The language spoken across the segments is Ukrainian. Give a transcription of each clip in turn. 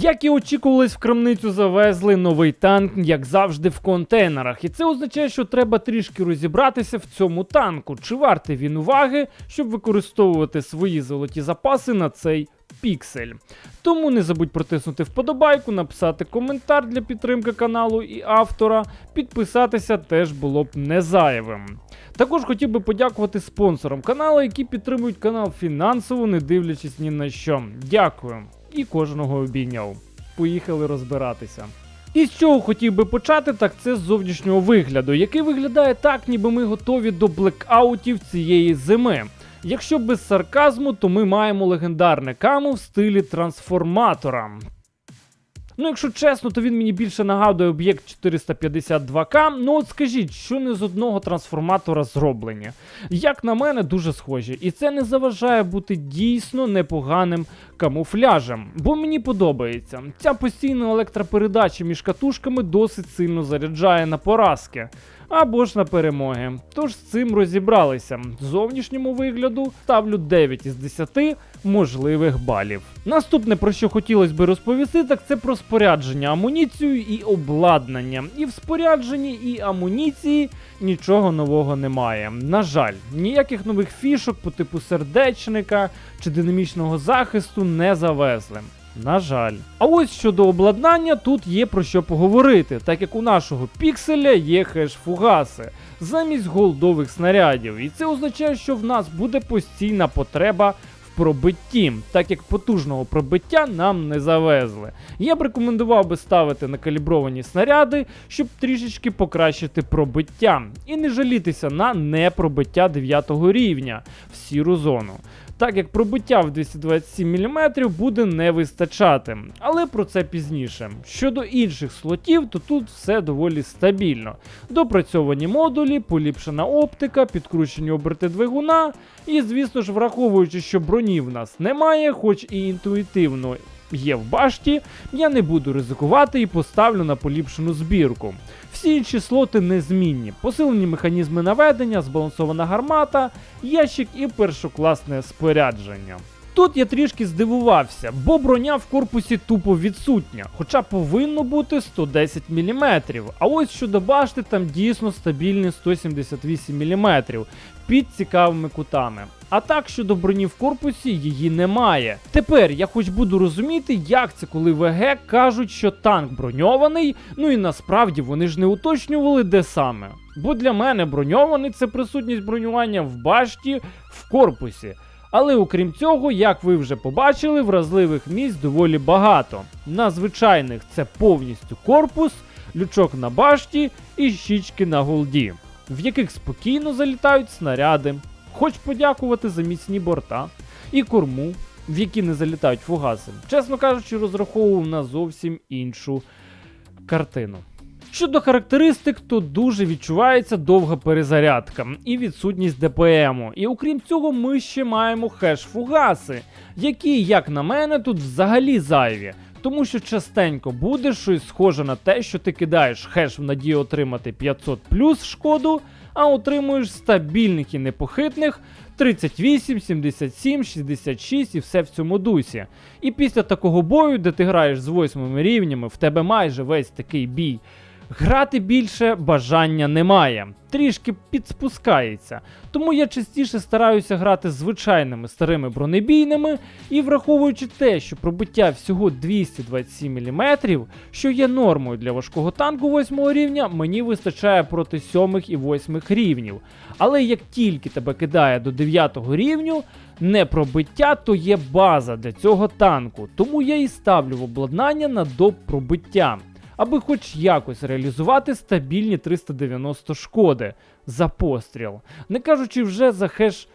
Як і очікувалось, в крамницю завезли новий танк, як завжди, в контейнерах. І це означає, що треба трішки розібратися в цьому танку. Чи вартий він уваги, щоб використовувати свої золоті запаси на цей піксель. Тому не забудь протиснути вподобайку, написати коментар для підтримки каналу і автора. Підписатися теж було б не зайвим. Також хотів би подякувати спонсорам каналу, які підтримують канал фінансово, не дивлячись ні на що. Дякую. І кожного обійняв. Поїхали розбиратися. І з чого хотів би почати, так це з зовнішнього вигляду, який виглядає так, ніби ми готові до блекаутів цієї зими. Якщо без сарказму, то ми маємо легендарне каму в стилі трансформатора. Ну, якщо чесно, то він мені більше нагадує об'єкт 452К. Ну от скажіть, що не з одного трансформатора зроблені. Як на мене, дуже схожі. І це не заважає бути дійсно непоганим камуфляжем, бо мені подобається. Ця постійна електропередача між катушками досить сильно заряджає на поразки. Або ж на перемоги. Тож з цим розібралися. Зовнішньому вигляду ставлю 9 із 10 можливих балів. Наступне, про що хотілося би розповісти, так це про спорядження, амуніцію і обладнання. І в спорядженні і амуніції нічого нового немає. На жаль, ніяких нових фішок по типу сердечника чи динамічного захисту не завезли. На жаль. А ось щодо обладнання, тут є про що поговорити, так як у нашого пікселя є хеш-фугаси замість голдових снарядів. І це означає, що в нас буде постійна потреба пробитті, так як потужного пробиття нам не завезли. Я б рекомендував би ставити накалібровані снаряди, щоб трішечки покращити пробиття, і не жалітися на непробиття 9 рівня в сіру зону так як пробиття в 227 мм буде не вистачати. Але про це пізніше. Щодо інших слотів, то тут все доволі стабільно. Допрацьовані модулі, поліпшена оптика, підкручені оберти двигуна, і, звісно ж, враховуючи, що броні в нас немає, хоч і інтуїтивно. Є в башті, я не буду ризикувати і поставлю на поліпшену збірку. Всі інші слоти незмінні, посилені механізми наведення, збалансована гармата, ящик і першокласне спорядження. Тут я трішки здивувався, бо броня в корпусі тупо відсутня, хоча повинно бути 110 мм. А ось щодо башти, там дійсно стабільні 178 мм під цікавими кутами. А так щодо броні в корпусі її немає. Тепер я хоч буду розуміти, як це, коли ВГ кажуть, що танк броньований, ну і насправді вони ж не уточнювали, де саме. Бо для мене броньований це присутність бронювання в башті в корпусі. Але окрім цього, як ви вже побачили, вразливих місць доволі багато. На звичайних це повністю корпус, лючок на башті і щічки на голді, в яких спокійно залітають снаряди. Хоч подякувати за міцні борта і корму, в які не залітають фугаси. Чесно кажучи, розраховував на зовсім іншу картину. Щодо характеристик, то дуже відчувається довга перезарядка і відсутність ДПМу. І окрім цього, ми ще маємо хеш-фугаси, які, як на мене, тут взагалі зайві. Тому що частенько буде щось схоже на те, що ти кидаєш хеш в надії отримати 500 плюс шкоду, а отримуєш стабільних і непохитних 38, 77, 66 і все в цьому дусі. І після такого бою, де ти граєш з восьмими рівнями, в тебе майже весь такий бій. Грати більше бажання немає, трішки підспускається. Тому я частіше стараюся грати звичайними старими бронебійними і враховуючи те, що пробиття всього 227 мм, що є нормою для важкого танку 8 рівня, мені вистачає проти 7 і 8 рівнів. Але як тільки тебе кидає до 9 рівню, не пробиття, то є база для цього танку. Тому я і ставлю в обладнання на доп пробиття аби хоч якось реалізувати стабільні 390 шкоди за постріл, не кажучи вже за хеш.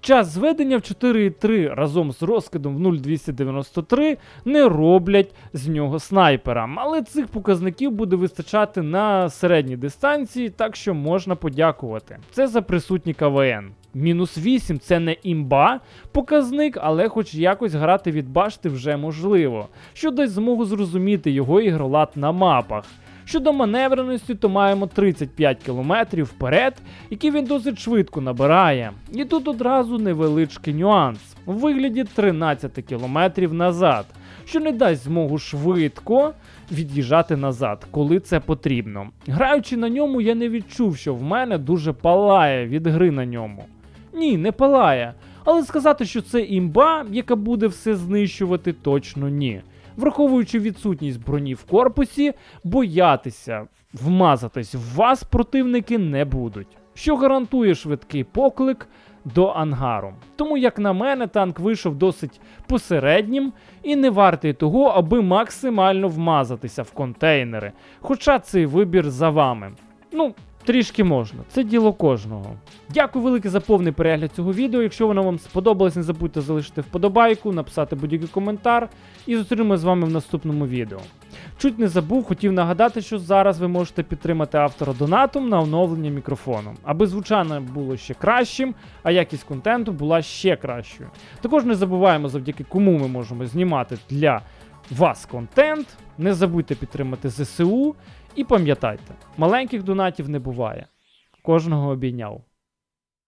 Час зведення в 4,3 разом з розкидом в 0,293 не роблять з нього снайпера, але цих показників буде вистачати на середній дистанції, так що можна подякувати. Це за присутні КВН. Мінус 8 це не імба показник, але хоч якось грати від башти вже можливо, що дасть змогу зрозуміти його ігролад на мапах. Щодо маневреності, то маємо 35 км вперед, які він досить швидко набирає. І тут одразу невеличкий нюанс у вигляді 13 км назад. що не дасть змогу швидко від'їжджати назад, коли це потрібно. Граючи на ньому, я не відчув, що в мене дуже палає від гри на ньому. Ні, не палає. Але сказати, що це імба, яка буде все знищувати, точно ні. Враховуючи відсутність броні в корпусі, боятися вмазатись в вас противники не будуть, що гарантує швидкий поклик до ангару. Тому, як на мене, танк вийшов досить посереднім і не вартий того, аби максимально вмазатися в контейнери. Хоча цей вибір за вами. Ну, трішки можна, це діло кожного. Дякую велике за повний перегляд цього відео. Якщо воно вам сподобалось, не забудьте залишити вподобайку, написати будь-який коментар і зустрінемося з вами в наступному відео. Чуть не забув, хотів нагадати, що зараз ви можете підтримати автора донатом на оновлення мікрофону, аби звучання було ще кращим, а якість контенту була ще кращою. Також не забуваємо, завдяки кому ми можемо знімати для вас контент. Не забудьте підтримати ЗСУ і пам'ятайте, маленьких донатів не буває. Кожного обійняв.